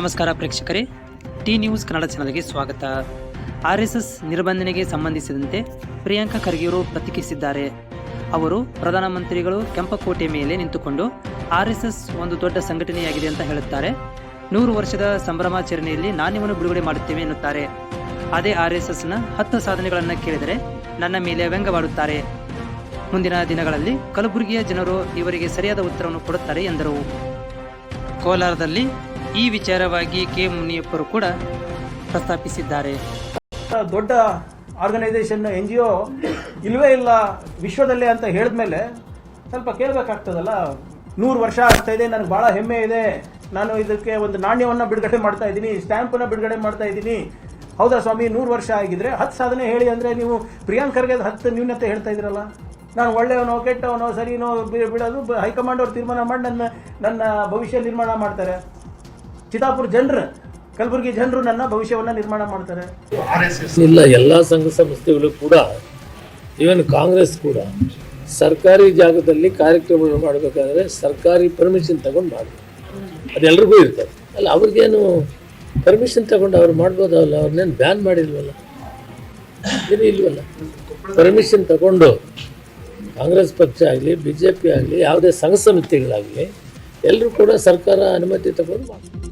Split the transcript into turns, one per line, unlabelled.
ನಮಸ್ಕಾರ ಪ್ರೇಕ್ಷಕರೇ. T news Kannada ಚಾನಲ್ಗೆ ಸ್ವಾಗತ. ಆರ್ ಎಸ್ ಎಸ್ ನಿರ್ಬಂಧನೆಗೆ ಸಂಬಂಧಿಸಿದಂತೆ ಪ್ರಿಯಾಂಕಾ ಖರ್ಗೆಯವರು ಪ್ರತಿಕ್ರಿಯಿಸಿದ್ದಾರೆ. ಅವರು ಪ್ರಧಾನಮಂತ್ರಿಗಳು ಕೆಂಪಕೋಟೆ ಮೇಲೆ ನಿಂತುಕೊಂಡು ಆರ್ ಎಸ್ ಎಸ್ ಒಂದು ದೊಡ್ಡ ಸಂಘಟನೆಯಾಗಿದೆ ಅಂತ ಹೇಳುತ್ತಾರೆ. ನೂರು ವರ್ಷದ ಸಂಭ್ರಮಾಚರಣೆಯಲ್ಲಿ ನಾಣ್ಯವನ್ನು ಬಿಡುಗಡೆ ಮಾಡುತ್ತೇವೆ ಎನ್ನುತ್ತಾರೆ. ಅದೇ ಆರ್ ಎಸ್ ಎಸ್ನ ಹತ್ತು ಸಾಧನೆಗಳನ್ನು ಕೇಳಿದರೆ ನನ್ನ ಮೇಲೆ ವ್ಯಂಗವಾಡುತ್ತಾರೆ ಮುಂದಿನ ದಿನಗಳಲ್ಲಿ ಕಲಬುರಗಿಯ ಜನರು ಇವರಿಗೆ ಸರಿಯಾದ ಉತ್ತರವನ್ನು ಕೊಡುತ್ತಾರೆ ಎಂದರು. ಕೋಲಾರದಲ್ಲಿ ಈ ವಿಚಾರವಾಗಿ ಕೆ ಮುನಿಯಪ್ಪರು ಕೂಡ ಪ್ರಸ್ತಾಪಿಸಿದ್ದಾರೆ.
ದೊಡ್ಡ ಆರ್ಗನೈಸೇಷನ್ ಎನ್ ಜಿ ಒ ಇಲ್ವೇ ಇಲ್ಲ ವಿಶ್ವದಲ್ಲೇ ಅಂತ ಹೇಳಿದ್ಮೇಲೆ ಸ್ವಲ್ಪ ಕೇಳಬೇಕಾಗ್ತದಲ್ಲ? ನೂರು ವರ್ಷ ಆಗ್ತಾ ಇದೆ, ನನಗೆ ಭಾಳ ಹೆಮ್ಮೆ ಇದೆ. ನಾನು ಇದಕ್ಕೆ ಒಂದು ನಾಣ್ಯವನ್ನು ಬಿಡುಗಡೆ ಮಾಡ್ತಾ ಇದ್ದೀನಿ, ಸ್ಟ್ಯಾಂಪನ್ನು ಬಿಡುಗಡೆ ಮಾಡ್ತಾ ಇದ್ದೀನಿ. ಹೌದಾ ಸ್ವಾಮಿ, ನೂರು ವರ್ಷ ಆಗಿದ್ರೆ ಹತ್ತು ಸಾಧನೆ ಹೇಳಿ ಅಂದರೆ ನೀವು ಪ್ರಿಯಾಂಕರ್ಗೆ ಹತ್ತು ನ್ಯೂನತೆ ಹೇಳ್ತಾ ಇದ್ದೀರಲ್ಲ ನಾನು ಒಳ್ಳೆಯವನೋ, ಕೆಟ್ಟವನೋ, ಸರಿನೋ ಬಿಡೋದು, ಹೈಕಮಾಂಡ್ ಅವ್ರು ತೀರ್ಮಾನ ಮಾಡಿ ನನ್ನ ನನ್ನ ಭವಿಷ್ಯ ನಿರ್ಮಾಣ ಮಾಡ್ತಾರೆ. ಚಿತ್ತಾಪುರ ಜನರು ಕಲಬುರಗಿ ಜನರು ನನ್ನ ಭವಿಷ್ಯವನ್ನ ನಿರ್ಮಾಣ ಮಾಡ್ತಾರೆ.
ಇಲ್ಲ ಎಲ್ಲ ಸಂಘ ಸಂಸ್ಥೆಗಳು ಕೂಡ ಇವನ್ ಕಾಂಗ್ರೆಸ್ ಕೂಡ ಸರ್ಕಾರಿ ಜಾಗದಲ್ಲಿ ಕಾರ್ಯಕ್ರಮಗಳು ಮಾಡಬೇಕಾದ್ರೆ ಸರ್ಕಾರಿ ಪರ್ಮಿಷನ್ ತಗೊಂಡು ಮಾಡಬೇಕು. ಅದೆಲ್ಲರಿಗೂ ಇರ್ತದೆ. ಅಲ್ಲ ಅವ್ರಿಗೇನು ಪರ್ಮಿಷನ್ ತಗೊಂಡು ಅವ್ರು ಮಾಡ್ಬೋದಲ್ಲ ಅವ್ರನ್ನೇನು ಬ್ಯಾನ್ ಮಾಡಿಲ್ವಲ್ಲ? ಏನು ಇಲ್ವಲ್ಲ? ಪರ್ಮಿಷನ್ ತಗೊಂಡು ಕಾಂಗ್ರೆಸ್ ಪಕ್ಷ ಆಗಲಿ ಬಿ ಜೆ ಪಿ ಆಗಲಿ ಯಾವುದೇ ಸಂಘ ಸಮಿತಿಗಳಾಗಲಿ ಎಲ್ಲರೂ ಕೂಡ ಸರ್ಕಾರ ಅನುಮತಿ ತಗೊಂಡು ಮಾಡ್ತಾರೆ